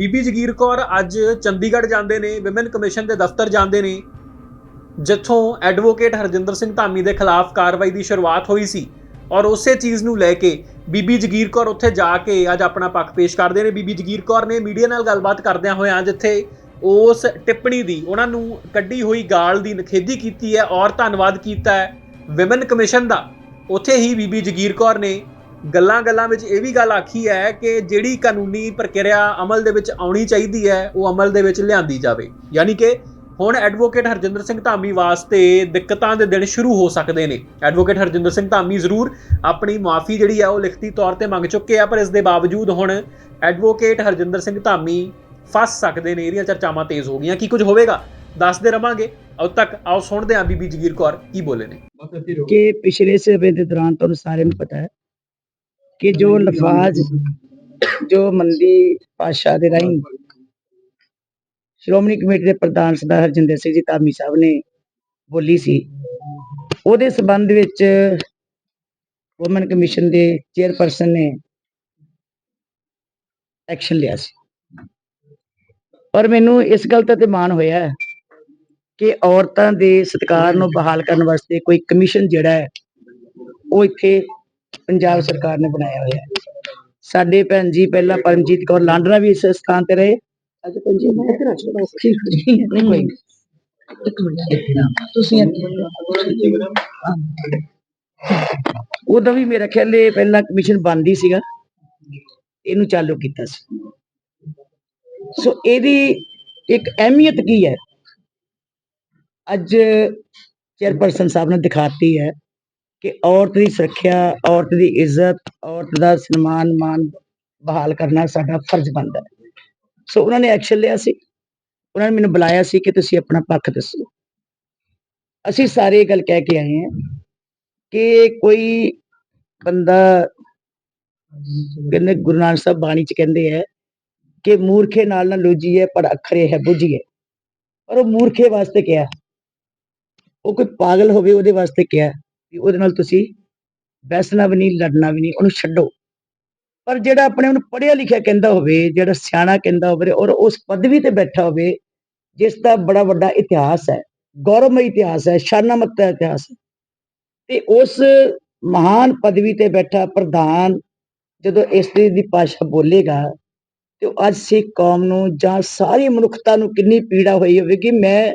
ਬੀਬੀ ਜਗੀਰ ਕੌਰ ਅੱਜ ਚੰਡੀਗੜ੍ਹ ਜਾਂਦੇ ਨੇ, ਵਿਮਨ ਕਮਿਸ਼ਨ ਦੇ ਦਫ਼ਤਰ ਜਾਂਦੇ ਨੇ, ਜਿੱਥੋਂ ਐਡਵੋਕੇਟ ਹਰਜਿੰਦਰ ਸਿੰਘ ਧਾਮੀ ਦੇ ਖਿਲਾਫ ਕਾਰਵਾਈ ਦੀ ਸ਼ੁਰੂਆਤ ਹੋਈ ਸੀ ਔਰ ਉਸੇ ਚੀਜ਼ ਨੂੰ ਲੈ ਕੇ ਬੀਬੀ ਜਗੀਰ ਕੌਰ ਉੱਥੇ ਜਾ ਕੇ ਅੱਜ ਆਪਣਾ ਪੱਖ ਪੇਸ਼ ਕਰਦੇ ਨੇ। ਬੀਬੀ ਜਗੀਰ ਕੌਰ ਨੇ ਮੀਡੀਆ ਨਾਲ ਗੱਲਬਾਤ ਕਰਦਿਆਂ ਹੋਇਆਂ ਜਿੱਥੇ ਉਸ ਟਿੱਪਣੀ ਦੀ, ਉਹਨਾਂ ਨੂੰ ਕੱਢੀ ਹੋਈ ਗਾਲ ਦੀ ਨਖੇਦੀ ਕੀਤੀ ਹੈ ਔਰ ਧੰਨਵਾਦ ਕੀਤਾ ਹੈ। ਵਿਮਨ ਕਮਿਸ਼ਨ ਦਾ, ਉੱਥੇ ਹੀ ਬੀਬੀ ਜਗੀਰ ਕੌਰ ਨੇ ਗੱਲਾਂ-ਗੱਲਾਂ ਵਿੱਚ ਇਹ ਵੀ ਗੱਲ ਆਖੀ ਹੈ ਕਿ ਜਿਹੜੀ ਕਾਨੂੰਨੀ ਪ੍ਰਕਿਰਿਆ ਅਮਲ ਦੇ ਵਿੱਚ ਆਉਣੀ ਚਾਹੀਦੀ ਹੈ, ਉਹ ਅਮਲ ਦੇ ਵਿੱਚ ਲਿਆਂਦੀ ਜਾਵੇ। ਯਾਨੀ ਕਿ ਹੁਣ ਐਡਵੋਕੇਟ ਹਰਜਿੰਦਰ ਸਿੰਘ ਧਾਮੀ ਵਾਸਤੇ ਦਿੱਕਤਾਂ ਦੇ ਦਿਨ ਸ਼ੁਰੂ ਹੋ ਸਕਦੇ ਨੇ। ਐਡਵੋਕੇਟ ਹਰਜਿੰਦਰ ਸਿੰਘ ਧਾਮੀ ਜ਼ਰੂਰ ਆਪਣੀ ਮਾਫੀ ਜਿਹੜੀ ਹੈ ਉਹ ਲਿਖਤੀ ਤੌਰ ਤੇ ਮੰਗ ਚੁੱਕੇ ਆ, ਪਰ ਇਸ ਦੇ ਬਾਵਜੂਦ ਹੁਣ ਐਡਵੋਕੇਟ ਹਰਜਿੰਦਰ ਸਿੰਘ ਧਾਮੀ ਫਸ ਸਕਦੇ ਨੇ, ਇਹਦੀਆਂ ਚਰਚਾਵਾਂ ਤੇਜ਼ ਹੋ ਗਈਆਂ। ਕੀ ਕੁਝ ਹੋਵੇਗਾ? ਦੱਸਦੇ ਰਵਾਂਗੇ। ਉਦ ਤੱਕ ਆਓ ਸੁਣਦੇ ਹਾਂ ਬੀਬੀ ਜਗੀਰ ਕੌਰ, ਕੀ ਬੋਲੇ ਨੇ? ਕਿ ਪਿਛਲੇ ਸਮੇਂ ਦੇ ਦੌਰਾਨ ਤੁਹਾਨੂੰ ਸਾਰਿਆਂ ਨੂੰ ਪਤਾ ਹੈ ਕਿ ਜੋ ਲਫਾਜ਼, ਜੋ ਮੰਦੀ ਪਾਸ਼ਾ ਦੇ ਰਾਹੀਂ ਸ਼੍ਰੋਮਣੀ ਕਮੇਟੀ ਦੇ ਪ੍ਰਧਾਨ ਸਰਦਾਰ ਹਰਜਿੰਦਰ ਸਿੰਘ ਜੀ ਧਾਮੀ ਸਾਹਿਬ ਨੇ ਬੋਲੀ ਸੀ। ਉਹਦੇ ਸਬੰਧ ਵਿੱਚ ਵੂਮਨ ਕਮਿਸ਼ਨ ਦੇ ਚੇਅਰਪਰਸਨ ਨੇ ਐਕਸ਼ਨ ਲਿਆ ਸੀ। ਪਰ ਮੈਨੂੰ ਇਸ ਗੱਲ ਦਾ ਤੇ ਮਾਣ ਹੋਇਆ ਕਿ ਔਰਤਾਂ ਦੇ ਸਤਿਕਾਰ ਨੂੰ ਬਹਾਲ ਕਰਨ ਵਾਸਤੇ ਕੋਈ ਕਮਿਸ਼ਨ ਜਿਹੜਾ ਹੈ, ਉਹ ਇੱਥੇ ਪੰਜਾਬ ਸਰਕਾਰ ਨੇ ਬਣਾਇਆ ਹੋਇਆ ਹੈ। ਸਾਡੇ ਭੈਣ ਜੀ ਪਹਿਲਾਂ ਪਰਮਜੀਤ ਕੌਰ ਲਾਂਡਰਾ ਵੀ ਇਸ ਸਥਾਨ ਤੇ ਰਹੇ। ਅੱਜ ਭੈਣ ਮੈਂ ਇੱਧਰ ਆ ਜਾਣਾ ਨਹੀਂ, ਕੋਈ ਇੱਕ ਮਿੰਟ ਤੁਸੀਂ ਉਦੋਂ ਵੀ ਮੇਰਾ ਖਿਆਲ ਇਹ ਪਹਿਲਾਂ ਕਮਿਸ਼ਨ ਬੰਦ ਸੀਗਾ। ਇਹਨੂੰ ਚਾਲੂ ਕੀਤਾ ਸੀ। ਸੋ ਇਹਦੀ ਇੱਕ ਅਹਿਮੀਅਤ ਕੀ ਹੈ? ਅੱਜ ਚੇਅਰਪਰਸਨ ਸਾਹਿਬ ਨੇ ਦਿਖਾਤੀ ਹੈ। ਕਿ ਔਰਤ ਦੀ ਸੁਰੱਖਿਆ, ਔਰਤ ਦੀ ਇੱਜ਼ਤ, ਔਰਤ ਦਾ ਸਨਮਾਨ ਮਾਨ ਬਹਾਲ ਕਰਨਾ ਸਾਡਾ ਫਰਜ਼ ਬਣਦਾ ਹੈ। ਸੋ ਉਹਨਾਂ ਨੇ ਐਕਸ਼ਨ ਲਿਆ ਸੀ। ਉਹਨਾਂ ਨੇ ਮੈਨੂੰ ਬੁਲਾਇਆ ਸੀ ਕਿ ਤੁਸੀਂ ਆਪਣਾ ਪੱਖ ਦੱਸੋ। ਅਸੀਂ ਸਾਰੇ ਇਹ ਗੱਲ ਕਹਿ ਕੇ ਆਏ ਹਾਂ ਕਿ ਕੋਈ ਬੰਦਾ ਕਹਿੰਦੇ ਗੁਰੂ ਨਾਨਕ ਸਾਹਿਬ ਬਾਣੀ ਚ ਕਹਿੰਦੇ ਹੈ ਕਿ ਮੂਰਖੇ ਨਾਲ ਨਾ ਲੋਜੀਏ ਪਰ ਅਖਰੇ ਹੈ ਬੁਝੀਏ। ਪਰ ਉਹ ਮੂਰਖੇ ਵਾਸਤੇ ਕਿਹਾ। ਉਹ ਕੋਈ ਪਾਗਲ ਹੋਵੇ ਉਹਦੇ ਵਾਸਤੇ ਕਿਹਾ। ਵੀ ਉਹਦੇ ਨਾਲ ਤੁਸੀਂ ਬੈਸਣਾ ਵੀ ਨਹੀਂ, ਲੜਨਾ ਵੀ ਨਹੀਂ, ਉਹਨੂੰ ਛੱਡੋ। ਪਰ ਜਿਹੜਾ ਆਪਣੇ ਉਹਨੂੰ ਪੜ੍ਹਿਆ ਲਿਖਿਆ ਕਹਿੰਦਾ ਹੋਵੇ, ਜਿਹੜਾ ਸਿਆਣਾ ਕਹਿੰਦਾ ਹੋਵੇ ਔਰ ਉਸ ਪਦਵੀ ਤੇ ਬੈਠਾ ਹੋਵੇ, ਜਿਸ ਦਾ ਬੜਾ ਵੱਡਾ ਇਤਿਹਾਸ ਹੈ, ਗੌਰਵਮਈ ਇਤਿਹਾਸ ਹੈ ਸ਼ਾਨਾਮਤ ਇਤਿਹਾਸ ਹੈ। ਤੇ ਉਸ ਮਹਾਨ ਪਦਵੀ ਤੇ ਬੈਠਾ ਪ੍ਰਧਾਨ ਜਦੋਂ ਇਸਤਰੀ ਦੀ ਭਾਸ਼ਾ ਬੋਲੇਗਾ, ਤੇ ਉਹ ਅੱਜ ਸਿੱਖ ਕੌਮ ਨੂੰ ਜਾਂ ਸਾਰੀ ਮਨੁੱਖਤਾ ਨੂੰ ਕਿੰਨੀ ਪੀੜਾ ਹੋਈ ਹੋਵੇਗੀ, ਮੈਂ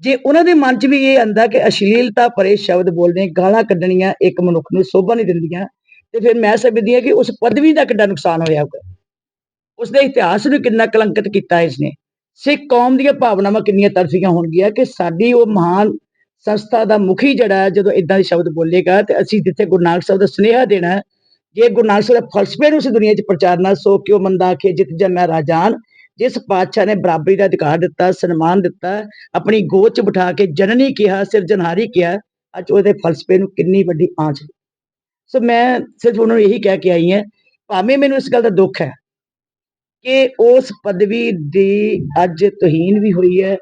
ਜੇ ਉਹਨਾਂ ਦੇ ਮਨ 'ਚ ਵੀ ਇਹ ਆਂਦਾ ਕਿ ਅਸ਼ਲੀਲਤਾ ਭਰੇ ਸ਼ਬਦ ਬੋਲਦੇ ਗਾਲਾਂ ਕੱਢਣੀਆਂ ਇੱਕ ਮਨੁੱਖ ਨੂੰ ਸੋਭਾ ਨਹੀਂ ਦਿੰਦੀਆਂ, ਤੇ ਫਿਰ ਮੈਂ ਸਮਝਦੀ ਹਾਂ ਕਿ ਉਸ ਪਦਵੀ ਦਾ ਕਿੰਨਾ ਨੁਕਸਾਨ ਹੋਇਆ ਹੋਊਗਾ। ਉਸ ਦੇ ਇਤਿਹਾਸ ਨੂੰ ਕਿੰਨਾ ਕਲੰਕਿਤ ਕੀਤਾ ਇਸਨੇ ਸਿੱਖ ਕੌਮ ਦੀਆਂ ਭਾਵਨਾਵਾਂ ਕਿੰਨੀਆਂ ਤਰਸੀਆਂ ਹੋਣਗੀਆਂ ਕਿ ਸਾਡੀ ਉਹ ਮਹਾਨ ਸੰਸਥਾ ਦਾ ਮੁਖੀ ਜਿਹੜਾ ਹੈ, ਜਦੋਂ ਇਦਾਂ ਦੇ ਸ਼ਬਦ ਬੋਲੇਗਾ ਤੇ ਅਸੀਂ ਜਿੱਥੇ ਗੁਰੂ ਨਾਨਕ ਸਾਹਿਬ ਦਾ ਸੁਨੇਹਾ ਦੇਣਾ ਜੇ ਗੁਰੂ ਨਾਨਕ ਸਾਹਿਬ ਦੇ ਫਲਸਫੇ ਨੂੰ ਉਸ ਦੁਨੀਆ 'ਚ ਪ੍ਰਚਾਰਨਾ ਸੋ ਕਿਉ ਮੰਦਾ ਆਖੇ ਜਿਤ ਮੈਂ ਰਾਜਾਨ ਜਿਸ ਪਾਤਸ਼ਾਹ ਨੇ ਬਰਾਬਰੀ ਦਾ ਅਧਿਕਾਰ ਦਿੱਤਾ, ਸਨਮਾਨ ਦਿੱਤਾ, ਆਪਣੀ ਗੋਦ 'ਚ ਬਿਠਾ ਕੇ ਜਨਨੀ ਕਿਹਾ, ਸਿਰਜਣਹਾਰੀ ਕਿਹਾ, ਅੱਜ ਉਹਦੇ ਫਲਸਫੇ ਨੂੰ ਕਿੰਨੀ ਵੱਡੀ ਆਂਚ ਸੋ ਮੈਂ ਸਿਰਫ ਉਹਨਾਂ ਨੂੰ ਇਹੀ ਕਹਿ ਕੇ ਆਈ ਹਾਂ, ਭਾਵੇਂ ਮੈਨੂੰ ਇਸ ਗੱਲ ਦਾ ਦੁੱਖ ਹੈ ਕਿ ਉਸ ਪਦਵੀ ਦੀ ਅੱਜ ਤੋਹੀਨ ਵੀ ਹੋਈ ਹੈ,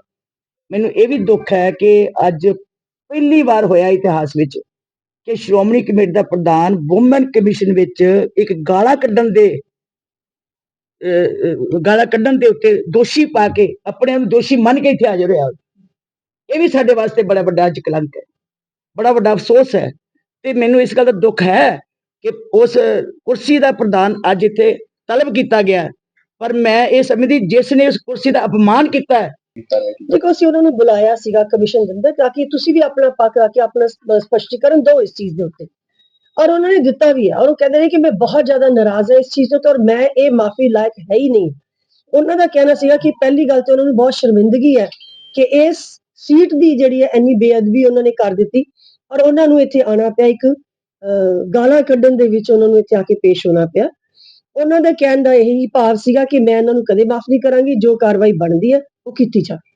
ਮੈਨੂੰ ਇਹ ਵੀ ਦੁੱਖ ਹੈ ਕਿ ਅੱਜ ਪਹਿਲੀ ਵਾਰ ਹੋਇਆ ਇਤਿਹਾਸ ਵਿੱਚ ਕਿ ਸ਼੍ਰੋਮਣੀ ਕਮੇਟੀ ਦਾ ਪ੍ਰਧਾਨ ਵੂਮਨ ਕਮਿਸ਼ਨ ਵਿੱਚ ਇੱਕ ਗਾਲਾਂ ਕੱਢਣ ਦੇ ਗਾਲਾਂ ਕੱਢਣ ਦੇ ਉੱਤੇ ਦੋਸ਼ੀ ਪਾ ਕੇ ਆਪਣੇ ਆਪ ਨੂੰ ਦੋਸ਼ੀ ਮੰਨ ਕੇ ਇੱਥੇ ਹਾਜ਼ਰ ਹੋਇਆ ਇਹ ਵੀ ਸਾਡੇ ਵਾਸਤੇ ਬੜਾ ਵੱਡਾ ਅੱਜ ਕਲੰਕ ਹੈ। ਬੜਾ ਵੱਡਾ ਅਫਸੋਸ ਹੈ। ਤੇ ਮੈਨੂੰ ਇਸ ਗੱਲ ਦਾ ਦੁੱਖ ਹੈ ਕਿ ਉਸ ਕੁਰਸੀ ਦਾ ਪ੍ਰਧਾਨ ਅੱਜ ਇੱਥੇ ਤਲਬ ਕੀਤਾ ਗਿਆ। ਪਰ ਮੈਂ ਇਹ ਸਮਝਦੀ ਜਿਸ ਨੇ ਉਸ ਕੁਰਸੀ ਦਾ ਅਪਮਾਨ ਕੀਤਾ ਹੈ ਦੇਖੋ ਅਸੀਂ ਉਹਨਾਂ ਨੂੰ ਬੁਲਾਇਆ ਸੀਗਾ ਕਮਿਸ਼ਨ ਦੇ ਅੰਦਰ ਤਾਂ ਕਿ ਤੁਸੀਂ ਵੀ ਆਪਣਾ ਪੱਖ ਰੱਖ ਕੇ ਆਪਣਾ ਸਪ- ਸਪਸ਼ਟੀਕਰਨ ਦਿਓ ਇਸ ਚੀਜ਼ ਦੇ ਉੱਤੇ। ਔਰ ਉਹਨਾਂ ਨੇ ਦਿੱਤਾ ਵੀ ਹੈ ਔਰ ਉਹ ਕਹਿੰਦੇ ਨੇ ਕਿ ਮੈਂ ਬਹੁਤ ਜ਼ਿਆਦਾ ਨਾਰਾਜ਼ ਹਾਂ ਇਸ ਚੀਜ਼ ਤੋਂ ਔਰ ਮੈਂ ਇਹ ਮਾਫੀ ਲਾਇਕ ਹੈ ਹੀ ਨਹੀਂ। ਉਹਨਾਂ ਦਾ ਕਹਿਣਾ ਸੀਗਾ ਕਿ ਪਹਿਲੀ ਗੱਲ ਤੇ ਉਹਨਾਂ ਨੂੰ ਬਹੁਤ ਸ਼ਰਮਿੰਦਗੀ ਹੈ ਕਿ ਇਸ ਸੀਟ ਦੀ ਜਿਹੜੀ ਹੈ ਇੰਨੀ ਬੇਅਦਬੀ ਉਹਨਾਂ ਨੇ ਕਰ ਦਿੱਤੀ ਔਰ ਉਹਨਾਂ ਨੂੰ ਇੱਥੇ ਆਣਾ ਪਿਆ ਇੱਕ ਅਹ, ਗਾਲਾਂ ਕੱਢਣ ਦੇ ਵਿੱਚ ਉਹਨਾਂ ਨੂੰ ਇੱਥੇ ਆ ਕੇ ਪੇਸ਼ ਹੋਣਾ ਪਿਆ। ਉਹਨਾਂ ਦਾ ਕਹਿਣ ਦਾ ਇਹੀ ਭਾਵ ਸੀਗਾ ਕਿ ਮੈਂ ਇਹਨਾਂ ਨੂੰ ਕਦੇ ਮਾਫ ਨਹੀਂ ਕਰਾਂਗੀ ਜੋ ਕਾਰਵਾਈ ਬਣਦੀ ਹੈ ਉਹ ਕੀਤੀ ਜਾਵੇ।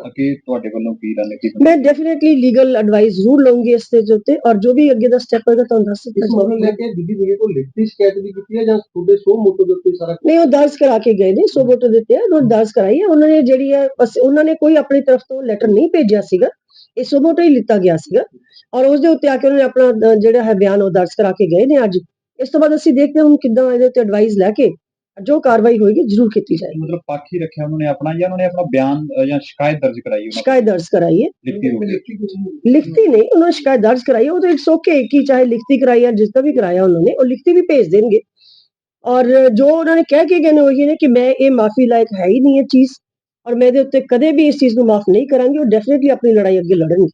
ਅੱਗੇ ਤੁਹਾਡੇ ਵੱਲੋਂ ਕੀ ਰਣਨੀਤੀ ਮੈਂ ਡੈਫੀਨਿਟਲੀ ਲੀਗਲ ਐਡਵਾਈਸ ਜ਼ਰੂਰ ਲਵਾਂਗੀ ਇਸ ਦੇ ਉੱਤੇ ਔਰ ਜੋ ਵੀ ਅੱਗੇ ਦਾ ਸਟੈਪ ਹੋਏਗਾ ਤੁਹਾਨੂੰ ਦੱਸ ਦਿੱਤਾ ਜਾਏਗਾ ਕੇ ਦਿੱਲੀ ਦੇ ਕੋਲ ਲਿਖਤੀ ਸ਼ਿਕਾਇਤ ਵੀ ਕੀਤੀ ਹੈ ਜਾਂ ਤੁਹਾਡੇ ਸੋ ਮੋਟੋ ਦੇ ਉੱਤੇ ਸਾਰਾ ਨਹੀਂ ਉਹ ਦਰਜ ਕਰਾ ਕੇ ਗਏ ਨੇ ਸੋ ਵੋਟਰ ਦਿੱਤੇ ਆ ਉਹ ਦਰਜ ਕਰਾਈ ਹੈ। ਉਹਨਾਂ ਨੇ ਜਿਹੜੀ ਹੈ ਬਸ ਉਹਨਾਂ ਨੇ ਕੋਈ ਆਪਣੀ ਤਰਫ ਤੋਂ ਲੈਟਰ ਨਹੀਂ ਭੇਜਿਆ ਸੀਗਾ। ਇਹ ਸੋ ਵੋਟਰ ਹੀ ਲਿੱਤਾ ਗਿਆ ਸੀਗਾ। ਔਰ ਉਸ ਦੇ ਉੱਤੇ ਆ ਕੇ ਉਹਨਾਂ ਨੇ ਆਪਣਾ ਜਿਹੜਾ ਹੈ ਬਿਆਨ ਉਹ ਦਰਜ ਕਰਾ ਕੇ ਗਏ ਨੇ ਅੱਜ। ਇਸ ਤੋਂ ਬਾਅਦ ਅਸੀਂ ਦੇਖਦੇ ਹਾਂ ਹੁਣ ਕਿੱਦਾਂ ਇਹਦੇ ਉੱਤੇ ਐਡਵਾਈਸ ਲੈ ਕੇ ਜੋ ਕਾਰਵਾਈ ਹੋਏਗੀ ਜ਼ਰੂਰ ਕੀਤੀ ਜਾਏਗੀ। ਮਤਲਬ ਪੱਖ ਰੱਖਿਆ ਉਹਨਾਂ ਨੇ ਆਪਣਾ ਜਾਂ ਉਹਨਾਂ ਨੇ ਆਪਣਾ ਬਿਆਨ ਅ, ਜਾਂ ਸ਼ਿਕਾਇਤ ਦਰਜ ਕਰਾਈ ਉਹਨਾਂ? ਸ਼ਿਕਾਇਤ ਦਰਜ ਕਰਾਈ ਹੈ। ਲਿਖਤੀ ਰੂਪ ਵਿੱਚ ਲਿਖਤੀ ਨਹੀਂ ਉਹਨਾਂ ਨੇ ਸ਼ਿਕਾਇਤ ਦਰਜ ਕਰਾਈ ਹੈ। ਉਹ ਤਾਂ ਇਟਸ ਓਕੇ ਕਿ ਚਾਹੇ ਲਿਖਤੀ ਕਰਾਈ ਜਾਂ ਜਿਸ ਦਾ ਵੀ ਕਰਾਇਆ ਉਹਨਾਂ ਨੇ ਉਹ ਲਿਖਤੀ ਵੀ ਭੇਜ ਦੇਣਗੇ। ਔਰ ਜੋ ਉਹਨਾਂ ਨੇ ਕਹਿ ਕੇ ਗਏ ਨੇ ਉਹ ਇਹ ਨੇ ਕਿ ਮੈਂ ਇਹ ਮਾਫੀ ਲਾਇਕ ਹੈ ਹੀ ਨਹੀਂ ਇਹ ਚੀਜ਼ ਔਰ ਮੈਂ ਇਹਦੇ ਉੱਤੇ ਕਦੇ ਵੀ ਇਸ ਚੀਜ਼ ਨੂੰ ਮਾਫ ਨਹੀਂ ਕਰਾਂਗੀ ਉਹ ਡੈਫੀਨਿਟਲੀ ਆਪਣੀ ਲੜਾਈ ਅੱਗੇ ਲੜਨਗੇ।